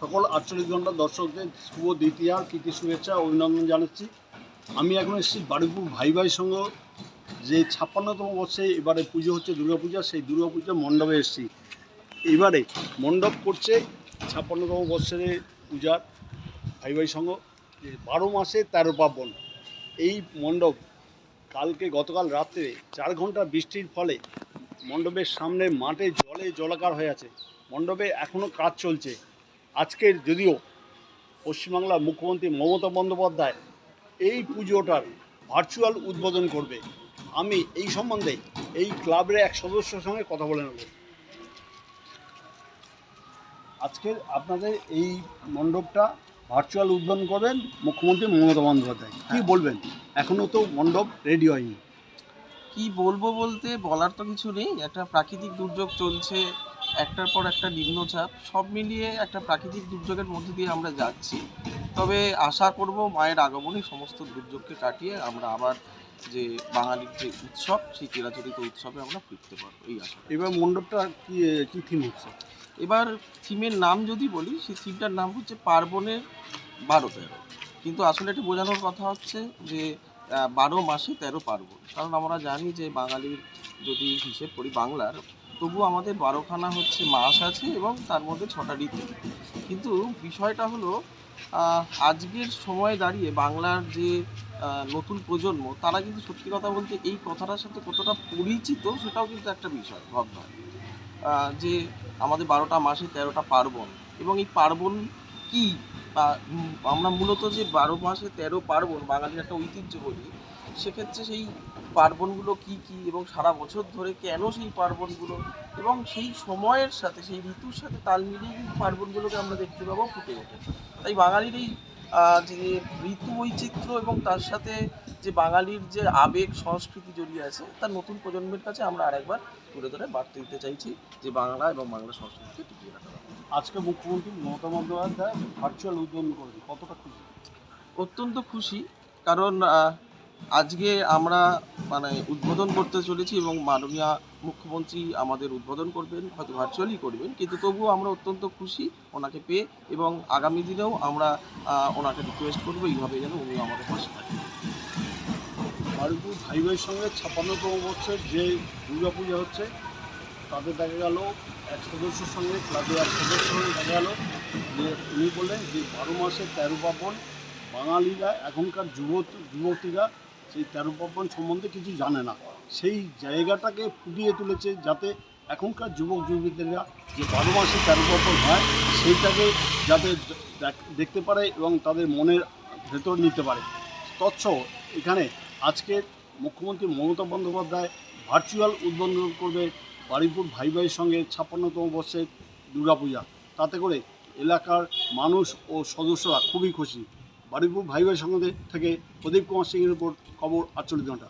সকল আটচল্লিশ ঘণ্টা দর্শকদের শুভ দ্বিতীয়, কীর্তি শুভেচ্ছা অভিনন্দন জানাচ্ছি। আমি এখন এসেছি বারুইপুর ভাই ভাই সঙ্গ যে ছাপ্পান্নতম বর্ষে এবারে পুজো হচ্ছে, দুর্গাপূজা, সেই দুর্গাপূজা মণ্ডপে এসেছি। এবারে মণ্ডপ করছে ছাপ্পান্নতম বর্ষের পূজার ভাই ভাই সঙ্গ বারো মাসে তেরো পার্বণ। এই মণ্ডপ কালকে গতকাল রাত্রে চার ঘণ্টা বৃষ্টির ফলে মণ্ডপের সামনে মাঠে জলে জলাকার হয়ে আছে। মণ্ডপে এখনও কাজ চলছে। আজকের যদিও পশ্চিমবাংলার মুখ্যমন্ত্রী মমতা বন্দ্যোপাধ্যায় এই পুজোটার ভার্চুয়াল উদ্বোধন করবে আমি এই সম্বন্ধে এই ক্লাবের এক সদস্যর সঙ্গে কথা বলে নেব। আজকের আপনাদের এই মণ্ডপটা ভার্চুয়াল উদ্বোধন করবেন মুখ্যমন্ত্রী মমতা বন্দ্যোপাধ্যায়। কী বলবেন? এখনও তো মণ্ডপ রেডি হয়নি। কি বলব বলতে বলার তো কিছু নেই একটা প্রাকৃতিক দুর্যোগ চলছে একটার পর একটা নিম্নচাপ সব মিলিয়ে একটা প্রাকৃতিক দুর্যোগের মধ্যে দিয়ে আমরা যাচ্ছি। তবে আশা করব মায়ের আগমনে সমস্ত দুর্যোগকে কাটিয়ে আমরা আবার যে বাঙালির যে উৎসব সেই চিরাচরিত উৎসবে আমরা ফিরতে পারব এই আশা এবার মণ্ডপটা কি কি থিম হচ্ছে? এবার থিমের নাম যদি বলি সেই থিমটার নাম হচ্ছে পার্বণের বারো তেরো। কিন্তু আসলে এটা বোঝানোর কথা হচ্ছে যে বারো মাসে তেরো পার্বণ। কারণ আমরা জানি যে বাঙালির যদি হিসেব করি বাংলার তবু আমাদের বারোখানা হচ্ছে মাস আছে এবং তার মধ্যে ছটা ঋতু। কিন্তু বিষয়টা হলো আজকের সময়ে দাঁড়িয়ে বাংলার যে নতুন প্রজন্ম, তারা কিন্তু সত্যি কথা বলতে এই কথাটার সাথে কতটা পরিচিত সেটাও কিন্তু একটা বিষয়, ভাবনা। যে আমাদের বারোটা মাসে তেরোটা পার্বণ এবং এই পার্বণ কি? আমরা মূলত যে বারো মাসে তেরো পার্বণ, বাঙালির একটা ঐতিহ্য বলি সেক্ষেত্রে সেই পার্বণগুলো কি কি এবং সারা বছর ধরে কেন সেই পার্বণগুলো এবং সেই সময়ের সাথে সেই ঋতুর সাথে তাল মিলিয়ে কিন্তু পার্বণগুলোকে আমরা দেখতে পাবো ফুটে ওঠে তাই বাঙালির এই যে ঋতু বৈচিত্র্য এবং তার সাথে যে বাঙালির যে আবেগ সংস্কৃতি জড়িয়ে আছে তার নতুন প্রজন্মের কাছে আমরা আরেকবার তুলে ধরে বার্তা দিতে চাইছি যে বাংলা এবং বাংলা সংস্কৃতিকে টিকিয়ে রাখা। আজকে মুখ্যমন্ত্রী মমতা বন্দ্যোপাধ্যায় ভার্চুয়াল উদ্বোধন করেছে কতটা খুশি অত্যন্ত খুশি কারণ আজকে আমরা মানে উদ্বোধন করতে চলেছি এবং মাননীয় মুখ্যমন্ত্রী আমাদের উদ্বোধন করবেন, হয়তো ভার্চুয়ালি করবেন, কিন্তু তবুও আমরা অত্যন্ত খুশি ওনাকে পেয়ে এবং আগামী দিনেও আমরা ওনাকে রিকোয়েস্ট করব, এইভাবে যেন উনি আমাদের পাশে থাকেন। ভাই ভাইয়ের সঙ্গে ছাপ্পান্নতম বছর যে দুর্গাপূজা হচ্ছে তাদের দেখা গেল এক সদস্যর সঙ্গে ক্লাবের এক সদস্যের সঙ্গে দেখা গেল যে উনি বললেন যে বারো মাসে তেরো পার্বণ, বাঙালিরা, এখনকার যুব যুবতীরা সেই তেরো পার্বণ সম্বন্ধে কিছু জানে না। সেই জায়গাটাকে ফুটিয়ে তুলেছে যাতে এখনকার যুবক যুবতীরা যে বারো মাসে তেরো পার্বণ হয়, সেইটাকে যাতে দেখতে পারে এবং তাদের মনের ভেতর নিতে পারে। তৎস এখানে আজকে মুখ্যমন্ত্রী মমতা বন্দ্যোপাধ্যায় ভার্চুয়াল উদ্বোধন করবে বারুইপুর ভাই ভাইয়ের সঙ্গে ছাপ্পান্নতম বর্ষের দুর্গাপূজা। তাতে করে এলাকার মানুষ ও সদস্যরা খুবই খুশি। বারুইপুর ভাই ভাই সঙ্গে থেকে প্রদীপ কুমার সিংয়ের উপর খবর আটচল্লিশ ঘণ্টা।